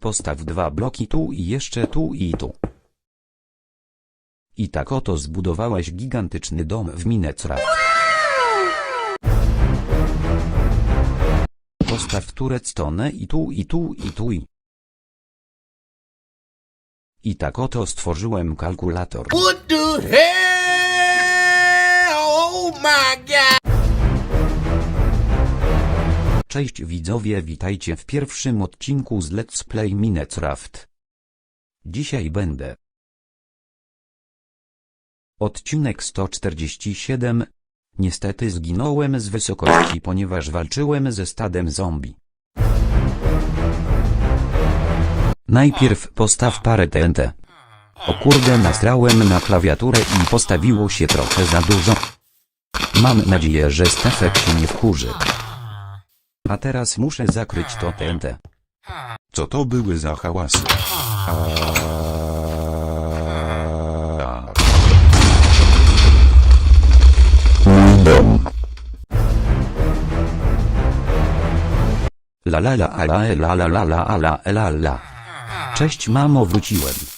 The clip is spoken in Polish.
Postaw dwa bloki tu i jeszcze tu i tu. I tak oto zbudowałeś gigantyczny dom w Minecraft. Postaw tu redstone i tu i tu i tu i. I tak oto stworzyłem kalkulator. What the hell? Oh my god! Cześć widzowie, witajcie w pierwszym odcinku z Let's Play Minecraft. Dzisiaj będę. Odcinek 147. Niestety zginąłem z wysokości, ponieważ walczyłem ze stadem zombie. Najpierw postaw parę TNT. O kurde, nastrałem na klawiaturę i postawiło się trochę za dużo. Mam nadzieję, że Stefek się nie wkurzy. A teraz muszę zakryć to TNT. Co to były za hałasy? A... La la la la la la la la la la la la. Cześć mamo wróciłem.